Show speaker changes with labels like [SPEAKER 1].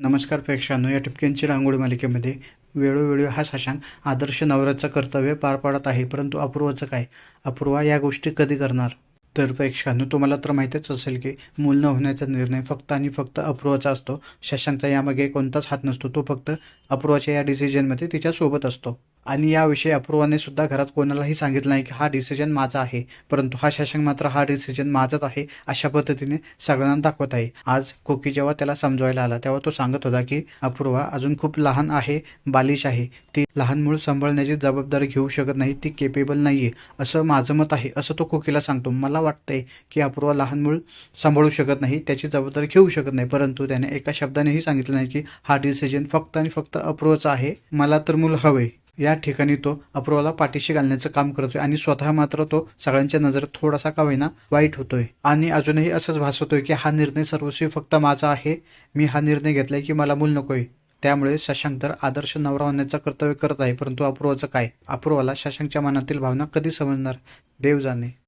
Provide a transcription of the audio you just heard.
[SPEAKER 1] नमस्कार प्रेक्षकांनो या टिपक्यांची रांगोळी मालिकेमध्ये वेळोवेळी हा शशांक आदर्श नवऱ्याचं कर्तव्य पार पाडत आहे परंतु अपूर्वाचं काय? अपूर्वा या गोष्टी कधी करणार? तर प्रेक्षकांनो तुम्हाला तर माहीतच असेल की मूल न होण्याचा निर्णय फक्त आणि फक्त अपूर्वाचा असतो. शशांकचा यामागे कोणताच हात नसतो तो फक्त अपूर्वाच्या या डिसिजनमध्ये तिच्यासोबत असतो. आणि याविषयी अपूर्वाने सुद्धा घरात कोणालाही सांगितलं नाही की हा डिसिजन माझा आहे. परंतु हा शशांक मात्र हा डिसिजन माझाच आहे अशा पद्धतीने सगळ्यांना दाखवत आहे. आज कोकी जेव्हा त्याला समजवायला आला तेव्हा तो सांगत होता की अपूर्वा अजून खूप लहान आहे बालिश आहे. ती लहान मूळ सांभाळण्याची जबाबदारी घेऊ शकत नाही ती केपेबल नाही आहे असं माझं मत आहे. असं तो कोकीला सांगतो. मला वाटतंय की अपूर्वा लहान मूळ सांभाळू शकत नाही त्याची जबाबदारी घेऊ शकत नाही. परंतु त्याने एका शब्दानेही सांगितलं नाही की हा डिसिजन फक्त आणि फक्त अपूर्वाचा आहे. मला तर मूल हवे या ठिकाणी तो अपूर्वाला पाठीशी घालण्याचं काम करतोय आणि स्वतः मात्र तो सगळ्यांच्या नजरेत थोडासा का होईना वाईट होतोय. आणि अजूनही असंच भासवतोय की हा निर्णय सर्वस्वी फक्त माझा आहे. मी हा निर्णय घेतलाय की मला मूल नकोय. त्यामुळे शशांक तर आदर्श नवरा होण्याचं कर्तव्य करत आहे परंतु अपूर्वाचं काय? अपूर्वाला शशांकच्या मनातील भावना कधी समजणार? देव जाणे.